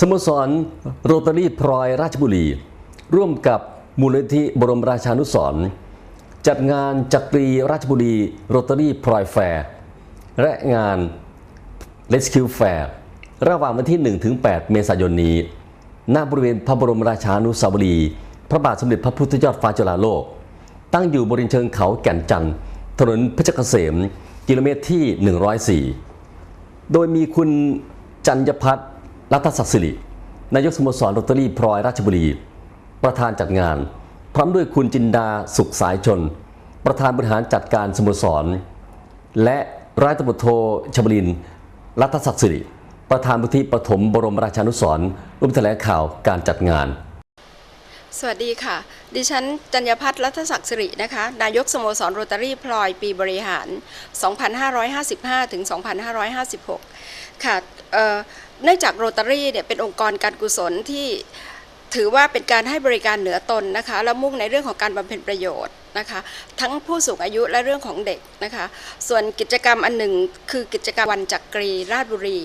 สโมสรโรตารี่พลอยราชบุรี ร่วมกับมูลนิธิบรมราชานุสร์จัดงานจักรีราชบุรีโรตารี่พลอยแฟร์และงาน Rescue Fair ระหว่างวันที่ 1-8 เมษายนนี้ณบริเวณพระบรมราชานุสาวรีย์พระบาทสมเด็จพระพุทธยอดฟ้าจุฬาโลก ตั้งอยู่บริเวณเชิงเขาแก่นจันทร์ถนนเพชรเกษม กิโลเมตรที่ 104 โดยมีคุณจันยพัฒน์ รัตศักดิ์สิรินายกสโมสรลอตเตอรี่พลอยราชบุรี ประธานจัดงาน พร้อมด้วยคุณจินดาสุขสายชน ประธานบริหารจัดการสโมสร และร้อยตำรวจโทชบลิน รัตศักดิ์สิริ ประธานบุธิปฐมบรมราชานุสรณ์ร่วมแถลงข่าวการจัดงาน สวัสดีค่ะ ดิฉันจัญญพัฒน์รัตศักดิ์สิรินะคะ นายกสโมสรโรตารี่พลอยปีบริหาร 2555 ถึง 2556 ค่ะเอ่อเนื่องจากโรตารี่เนี่ยเป็นองค์กรการกุศลที่ ถือว่าเป็นการให้บริการเหนือตนนะคะและมุ่งในเรื่องของการบำเพ็ญประโยชน์นะคะทั้งผู้สูงอายุและเรื่องของเด็กนะคะส่วนกิจกรรมอันหนึ่ง คือกิจกรรมวันจักรีราชบุรี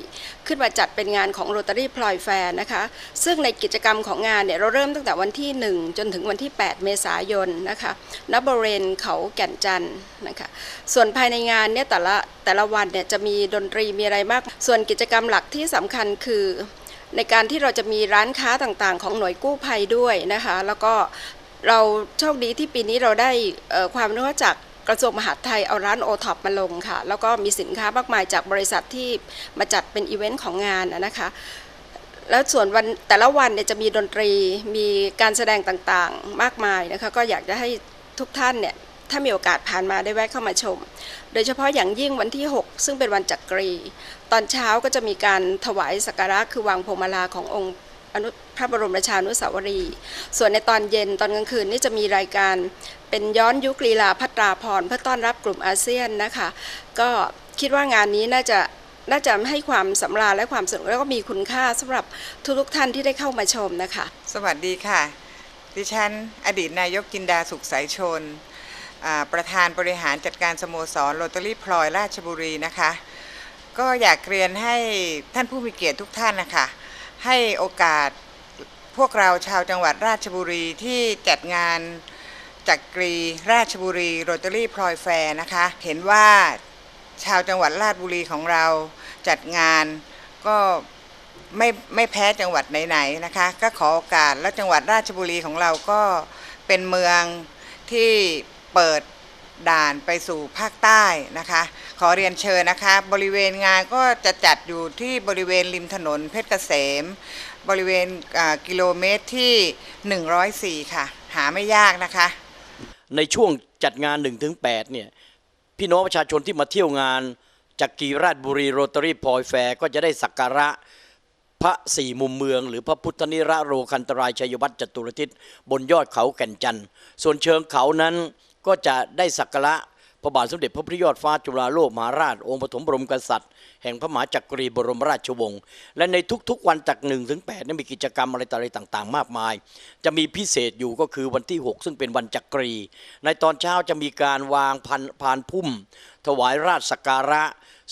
ขึ้นมาจัดเป็นงานของโรตารี่พลอยแฟร์นะคะซึ่งในกิจกรรมของงานเนี่ยเราเริ่มตั้งแต่วันที่ 1 จนถึงวันที่ 8 เมษายนนะคะณบริเวณเขาแก่นจันทร์นะคะส่วนภายในงานเนี่ยแต่ละแต่ละวันเนี่ยจะมีดนตรีมีอะไรมาก ส่วนกิจกรรมหลักที่สำคัญคือ ในการที่เราจะมีร้านค้าต่างๆ ของหน่วยกู้ภัยด้วยนะคะ แล้วก็เราโชคดีที่ปีนี้เราได้ความรู้จากกระทรวงมหาดไทยเอาร้านโอท็อปมาลงค่ะ แล้วก็มีสินค้ามากมายจากบริษัทที่มาจัดเป็นอีเวนต์ของงานนะคะแล้วส่วนวันแต่ละวันเนี่ยจะมีดนตรีมีการแสดงต่างๆ มากมายนะคะก็อยากจะให้ทุกท่านเนี่ย ถ้ามีโอกาสผ่านมาได้แวะเข้ามาชม โดยเฉพาะอย่างยิ่งวันที่ 6 ซึ่งเป็นวันจักรี ตอนเช้าก็จะมีการถวายสักการะคือวางพวงมาลาขององค์อนุพระบรมราชานุสาวรีย์ส่วนในตอนเย็นตอนกลางคืนนี่จะมีรายการเป็นย้อนยุคลีลาพัตราพรเพื่อต้อนรับกลุ่มอาเซียนนะคะ ก็คิดว่างานนี้น่าจะน่าจะให้ความสำราญและความสนุกแล้วก็มีคุณค่าสำหรับทุกๆท่านที่ได้เข้ามาชมนะคะ สวัสดีค่ะ ดิฉันอดีตนายกจินดาสุขสายชน ประธานบริหารจัดการสโมสรโรตารี่พลอยราชบุรีนะคะ ก็อยากเรียนให้ท่านผู้มีเกียรติทุกท่านนะคะ ให้โอกาสพวกเราชาวจังหวัดราชบุรีที่จัดงานจักรีราชบุรีโรตารี่พลอยแฟร์นะคะ เห็นว่าชาวจังหวัดราชบุรีของเราจัดงานก็ไม่ไม่แพ้จังหวัดไหนๆนะคะ ก็ขอโอกาสแล้วจังหวัดราชบุรีของเราก็เป็นเมืองที่ เปิดด่านไปสู่ภาคใต้นะคะ ขอเรียนเชิญนะคะ บริเวณงานก็จะจัดอยู่ที่บริเวณริมถนนเพชรเกษม บริเวณกิโลเมตรที่ 104 ค่ะ หาไม่ยากนะคะ ในช่วงจัดงาน 1-8 เนี่ย พี่น้องประชาชนที่มาเที่ยวงานจากกีราชบุรีโรตารี่พอยแฟร์ก็จะได้สักการะพระสี่มุมเมือง หรือพระพุทธนิระโรคันตรายชัยวัฒน์จตุรทิศบนยอดเขาแก่นจันทร์ส่วนเชิงเขานั้นก็จะได้สักการะพระบาทสมเด็จพระพุทธยอดฟ้าจุฬาโลกมหาราช องค์ปฐมบรมกษัตริย์ แห่งพระมหาจักรีบรมราชวงศ์และในทุกๆวันจาก1ถึง8นั้นมีกิจกรรมอะไรต่ออะไรต่างๆ มากมาย จะมีพิเศษอยู่ก็คือวันที่ 6 ซึ่งเป็นวันจักรี ในตอนเช้าจะมีการวางพันพานพุ่ม ถวายราชสักการะ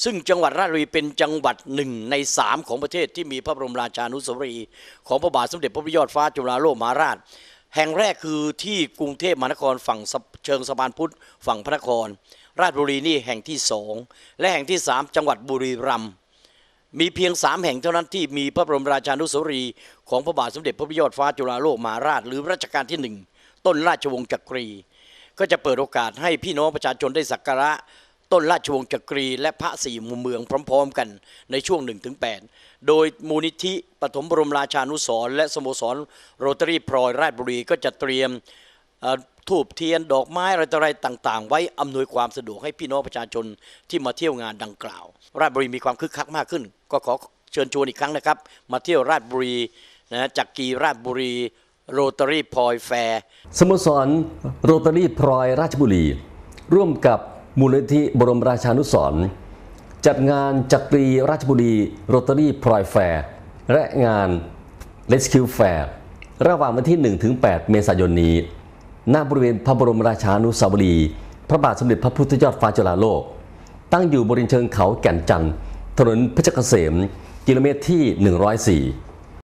ซึ่งจังหวัดราชบุรีเป็นจังหวัดหนึ่งในสามของประเทศที่มีพระบรมราชานุสาวรีย์ของพระบาทสมเด็จพระพุทธยอดฟ้าจุฬาโลกมหาราช แห่งแรกคือที่กรุงเทพมหานครฝั่งเชิงสะพานพุทธฝั่งพระนคร ราชบุรีนี่แห่งที่สองและแห่งที่สามจังหวัดบุรีรัมย์มีเพียงสามแห่งเท่านั้นที่มีพระบรมราชานุสาวรีย์ของพระบาทสมเด็จพระพุทธยอดฟ้าจุฬาโลกมหาราช หรือรัชกาลที่หนึ่งต้นราชวงศ์จักรี ก็จะเปิดโอกาสให้พี่น้องประชาชนได้สักการะ ต้นราชวงศ์จักรีและพระสี่มุมเมืองพร้อมๆ กันในช่วง 1-8 โดยมูลนิธิปฐมบรมราชานุสรและสโมสรโรตารีพลอยราชบุรีก็จะเตรียมทูบเทียนดอกไม้อะไรต่ออะไรต่างๆ ไว้อำนวยความสะดวกให้พี่น้องประชาชนที่มาเที่ยวงานดังกล่าว ราชบุรีมีความคึกคักมากขึ้น ก็ขอเชิญชวนอีกครั้งนะครับ มาเที่ยวราชบุรีนะจักรีราชบุรีโรตารี่พลอยแฟร์สโมสรโรตารี่พลอยราชบุรี ร่วมกับ มูลนิธิบรมราชานุสรณ์จัดงานจักรีราชบุรีโรตารี่พลอยแฟร์และงาน Rescue Fair ระหว่างวันที่ 1-8 เมษายนนี้ณบริเวณพระบรมราชานุสาวรีย์พระบาทสมเด็จพระพุทธยอดฟ้าจุฬาโลก ตั้งอยู่บริเวณเชิงเขาแก่นจันทร์ถนนเพชรเกษม กิโลเมตรที่ 104